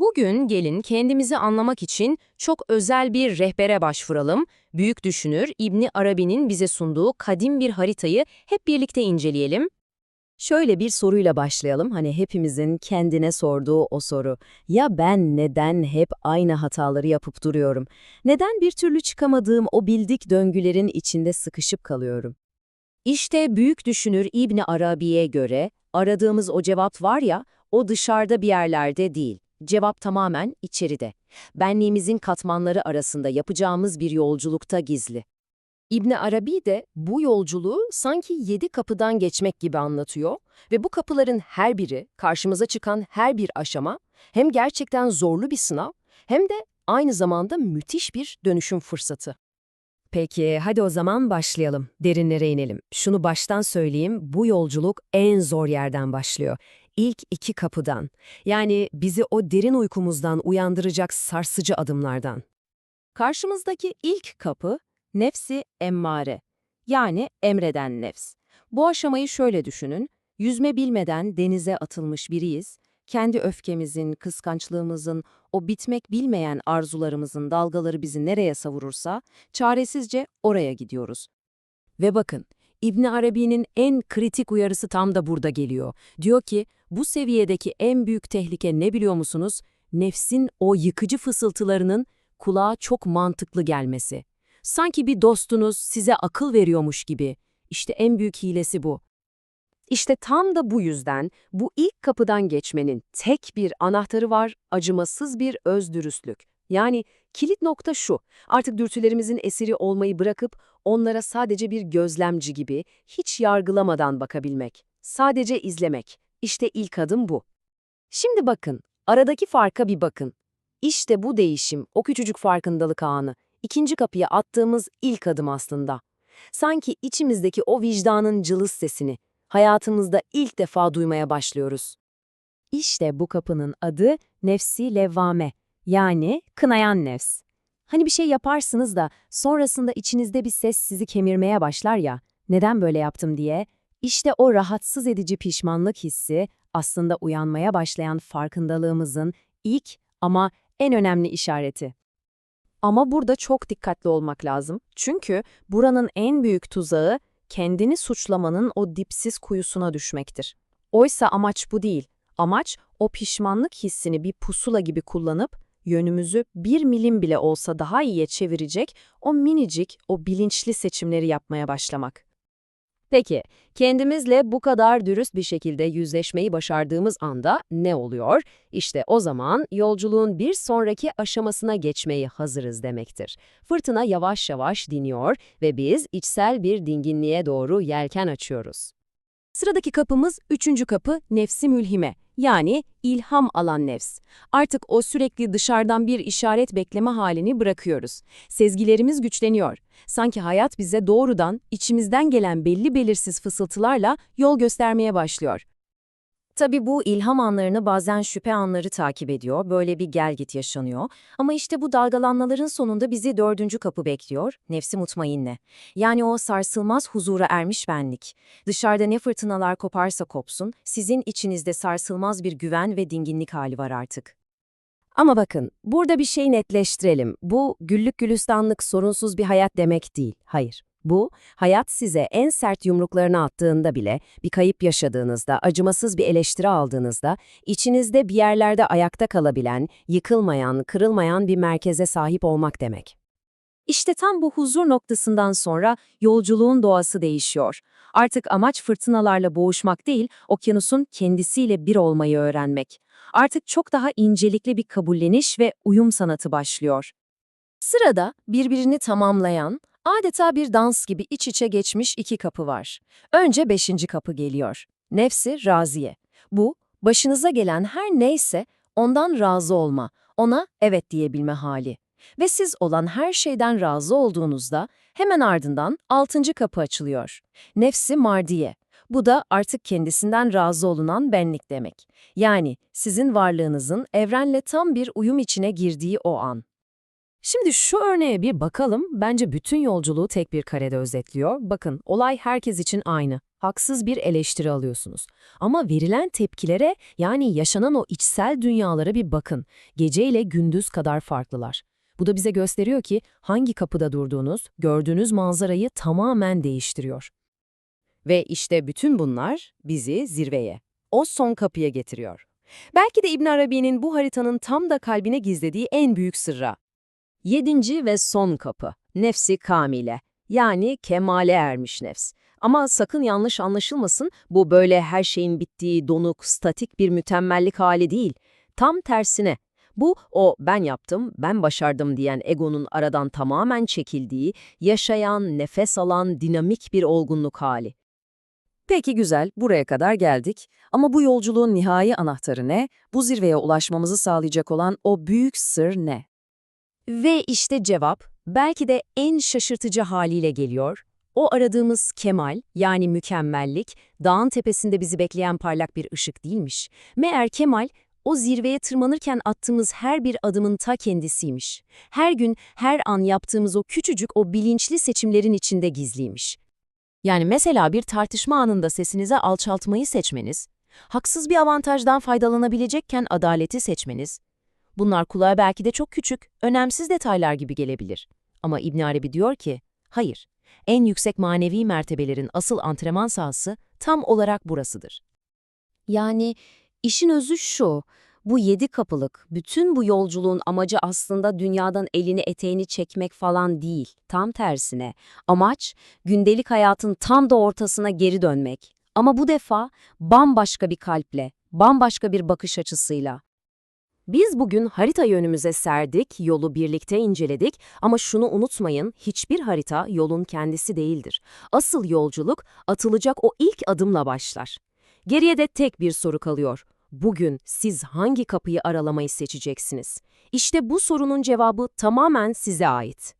Bugün gelin kendimizi anlamak için çok özel bir rehbere başvuralım. Büyük düşünür İbni Arabi'nin bize sunduğu kadim bir haritayı hep birlikte inceleyelim. Şöyle bir soruyla başlayalım. Hani hepimizin kendine sorduğu o soru. Ya ben neden hep aynı hataları yapıp duruyorum? Neden bir türlü çıkamadığım o bildik döngülerin içinde sıkışıp kalıyorum? İşte büyük düşünür İbni Arabi'ye göre aradığımız o cevap var ya, o dışarıda bir yerlerde değil. Cevap tamamen içeride. Benliğimizin katmanları arasında yapacağımız bir yolculukta gizli. İbni Arabi de bu yolculuğu sanki yedi kapıdan geçmek gibi anlatıyor ve bu kapıların her biri, karşımıza çıkan her bir aşama hem gerçekten zorlu bir sınav hem de aynı zamanda müthiş bir dönüşüm fırsatı. Peki hadi o zaman başlayalım. Derinlere inelim. Şunu baştan söyleyeyim, bu yolculuk en zor yerden başlıyor. İlk iki kapıdan. Yani bizi o derin uykumuzdan uyandıracak sarsıcı adımlardan. Karşımızdaki ilk kapı nefsi emmare yani emreden nefs. Bu aşamayı şöyle düşünün, yüzme bilmeden denize atılmış biriyiz, kendi öfkemizin, kıskançlığımızın, o bitmek bilmeyen arzularımızın dalgaları bizi nereye savurursa, çaresizce oraya gidiyoruz. Ve bakın, İbn Arabi'nin en kritik uyarısı tam da burada geliyor. Diyor ki, bu seviyedeki en büyük tehlike ne biliyor musunuz? Nefsin o yıkıcı fısıltılarının kulağa çok mantıklı gelmesi. Sanki bir dostunuz size akıl veriyormuş gibi. İşte en büyük hilesi bu. İşte tam da bu yüzden bu ilk kapıdan geçmenin tek bir anahtarı var, acımasız bir özdürüstlük. Yani kilit nokta şu, artık dürtülerimizin esiri olmayı bırakıp onlara sadece bir gözlemci gibi, hiç yargılamadan bakabilmek. Sadece izlemek. İşte ilk adım bu. Şimdi bakın, aradaki farka bir bakın. İşte bu değişim, o küçücük farkındalık anı, ikinci kapıya attığımız ilk adım aslında. Sanki içimizdeki o vicdanın cılız sesini, hayatımızda ilk defa duymaya başlıyoruz. İşte bu kapının adı nefsi levvame, yani kınayan nefs. Hani bir şey yaparsınız da sonrasında içinizde bir ses sizi kemirmeye başlar ya, neden böyle yaptım diye, işte o rahatsız edici pişmanlık hissi aslında uyanmaya başlayan farkındalığımızın ilk ama en önemli işareti. Ama burada çok dikkatli olmak lazım. Çünkü buranın en büyük tuzağı kendini suçlamanın o dipsiz kuyusuna düşmektir. Oysa amaç bu değil. Amaç o pişmanlık hissini bir pusula gibi kullanıp yönümüzü bir milim bile olsa daha iyiye çevirecek o minicik, o bilinçli seçimleri yapmaya başlamak. Peki, kendimizle bu kadar dürüst bir şekilde yüzleşmeyi başardığımız anda ne oluyor? İşte o zaman yolculuğun bir sonraki aşamasına geçmeyi hazırız demektir. Fırtına yavaş yavaş diniyor ve biz içsel bir dinginliğe doğru yelken açıyoruz. Sıradaki kapımız üçüncü kapı nefsi mülhime. Yani ilham alan nefs. Artık o sürekli dışarıdan bir işaret bekleme halini bırakıyoruz. Sezgilerimiz güçleniyor. Sanki hayat bize doğrudan, içimizden gelen belli belirsiz fısıltılarla yol göstermeye başlıyor. Tabii bu ilham anlarını bazen şüphe anları takip ediyor, böyle bir gelgit yaşanıyor. Ama işte bu dalgalanmaların sonunda bizi dördüncü kapı bekliyor, nefsi mutmainne. Yani o sarsılmaz huzura ermiş benlik. Dışarıda ne fırtınalar koparsa kopsun, sizin içinizde sarsılmaz bir güven ve dinginlik hali var artık. Ama bakın, burada bir şey netleştirelim. Bu güllük gülistanlık sorunsuz bir hayat demek değil. Hayır. Bu, hayat size en sert yumruklarını attığında bile, bir kayıp yaşadığınızda, acımasız bir eleştiri aldığınızda, içinizde bir yerlerde ayakta kalabilen, yıkılmayan, kırılmayan bir merkeze sahip olmak demek. İşte tam bu huzur noktasından sonra yolculuğun doğası değişiyor. Artık amaç fırtınalarla boğuşmak değil, okyanusun kendisiyle bir olmayı öğrenmek. Artık çok daha incelikli bir kabulleniş ve uyum sanatı başlıyor. Sırada birbirini tamamlayan, adeta bir dans gibi iç içe geçmiş iki kapı var. Önce beşinci kapı geliyor. Nefsi raziye. Bu, başınıza gelen her neyse ondan razı olma, ona evet diyebilme hali. Ve siz olan her şeyden razı olduğunuzda hemen ardından altıncı kapı açılıyor. Nefsi mardiye. Bu da artık kendisinden razı olunan benlik demek. Yani sizin varlığınızın evrenle tam bir uyum içine girdiği o an. Şimdi şu örneğe bir bakalım. Bence bütün yolculuğu tek bir karede özetliyor. Bakın, olay herkes için aynı. haksız bir eleştiri alıyorsunuz. Ama verilen tepkilere yani yaşanan o içsel dünyalara bir bakın. Gece ile gündüz kadar farklılar. Bu da bize gösteriyor ki hangi kapıda durduğunuz, gördüğünüz manzarayı tamamen değiştiriyor. Ve işte bütün bunlar bizi zirveye, o son kapıya getiriyor. Belki de İbn Arabi'nin bu haritanın tam da kalbine gizlediği en büyük sırra. Yedinci ve son kapı, nefsi kamile, yani kemale ermiş nefs. Ama sakın yanlış anlaşılmasın, bu böyle her şeyin bittiği, donuk, statik bir mükemmellik hali değil. Tam tersine. Bu, o ben yaptım, ben başardım diyen egonun aradan tamamen çekildiği, yaşayan, nefes alan, dinamik bir olgunluk hali. Peki güzel, buraya kadar geldik. Ama bu yolculuğun nihai anahtarı ne? Bu zirveye ulaşmamızı sağlayacak olan o büyük sır ne? Ve işte cevap, belki de en şaşırtıcı haliyle geliyor. O aradığımız kemal, yani mükemmellik, dağın tepesinde bizi bekleyen parlak bir ışık değilmiş. Meğer kemal, o zirveye tırmanırken attığımız her bir adımın ta kendisiymiş. Her gün, her an yaptığımız o küçücük, o bilinçli seçimlerin içinde gizliymiş. Yani mesela bir tartışma anında sesinizi alçaltmayı seçmeniz, haksız bir avantajdan faydalanabilecekken adaleti seçmeniz, Bunlar kulağa belki de çok küçük, önemsiz detaylar gibi gelebilir. Ama İbn Arabi diyor ki, hayır, en yüksek manevi mertebelerin asıl antrenman sahası tam olarak burasıdır. Yani işin özü şu, bu yedi kapılık, bütün bu yolculuğun amacı aslında dünyadan elini eteğini çekmek falan değil, tam tersine. Amaç, gündelik hayatın tam da ortasına geri dönmek. Ama bu defa bambaşka bir kalple, bambaşka bir bakış açısıyla. Biz bugün harita yönümüze serdik, yolu birlikte inceledik ama şunu unutmayın, hiçbir harita yolun kendisi değildir. Asıl yolculuk atılacak o ilk adımla başlar. Geriye de tek bir soru kalıyor. Bugün siz hangi kapıyı aralamayı seçeceksiniz? İşte bu sorunun cevabı tamamen size ait.